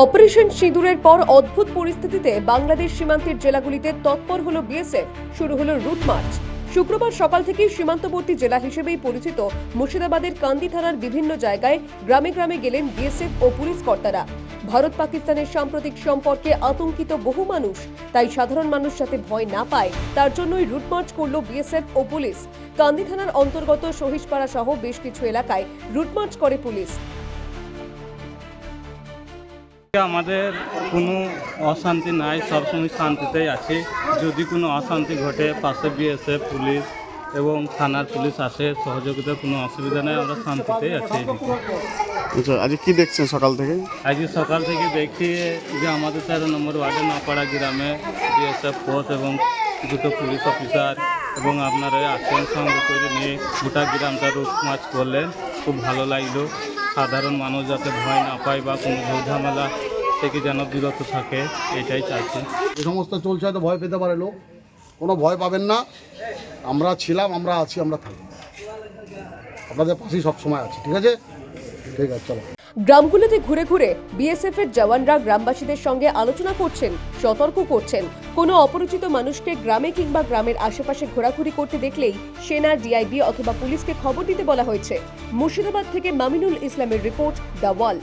Operation সিঁদুরের পর অদ্ভুত পরিস্থিতিতে বাংলাদেশ সীমান্তের জেলাগুলিতে তৎপর হল বিএসএফ, শুরু হলো রুট মার্চ। শুক্রবার সকাল থেকেই সীমান্তবর্তী জেলা হিসেবেই পরিচিত মুর্শিদাবাদের কান্দি থানার বিভিন্ন জায়গায় গ্রামে গ্রামে গেলেন বিএসএফ ও পুলিশ কর্তারা। ভারত পাকিস্তানের সাম্প্রতিক সম্পর্কে আতঙ্কিত বহু মানুষ, তাই সাধারণ মানুষ যাতে ভয় না পায়, তার জন্যই রুট মার্চ করল বিএসএফ ও পুলিশ। কান্দি থানার অন্তর্গত সহিসপাড়া সহ বেশ কিছু এলাকায় রুট মার্চ করে পুলিশ। আমাদের কোনো অশান্তি নাই সবসময় শান্তিতেই আছি। যদি কোনো অশান্তি ঘটে পাশে বিএসএফ পুলিশ এবং থানার পুলিশ আসে সহযোগিতার কোনো অসুবিধা নেই আমরা শান্তিতেই আছি আচ্ছা আজকে কি দেখছেন সকাল থেকে? আজকে সকাল থেকে দেখি যে আমাদের তেরো নম্বর ওয়ার্ডে নপাড়া গ্রামে বিএসএফ ফোর্স এবং দুটো পুলিশ অফিসার এবং আপনারা আসেন সঙ্গে করে নিয়ে গোটা গ্রামটা রুট মার্চ করলেন। খুব ভালো লাগল। সাধারণ মানুষ যাতে ভয় না পায় বা কোনো ঝামেলা থেকে যেন বিরত থাকে, এটাই চাইছি। এ সমস্ত চলছে হয়তো ভয় পেতে পারে লোক। কোনো ভয় পাবেন না। আমরা ছিলাম, আমরা আছি, আমরা থাকব। আপনাদের পাশেই সবসময় আছি, ঠিক আছে? ঠিক আছে, চলো। গ্রামগুলোতে ঘুরে ঘুরে বিএসএফ এর জওয়ানরা গ্রামবাসীদের সঙ্গে আলোচনা করছেন, সতর্ক করছেন। কোনো অপরিচিত মানুষকে গ্রামে কিংবা গ্রামের আশেপাশে ঘোরাঘুরি করতে দেখলেই সেনা ডিআইবি অথবা পুলিশকে খবর দিতে বলা হয়েছে। মুর্শিদাবাদ থেকে মামিনুল ইসলামের রিপোর্ট, দ্য ওয়াল।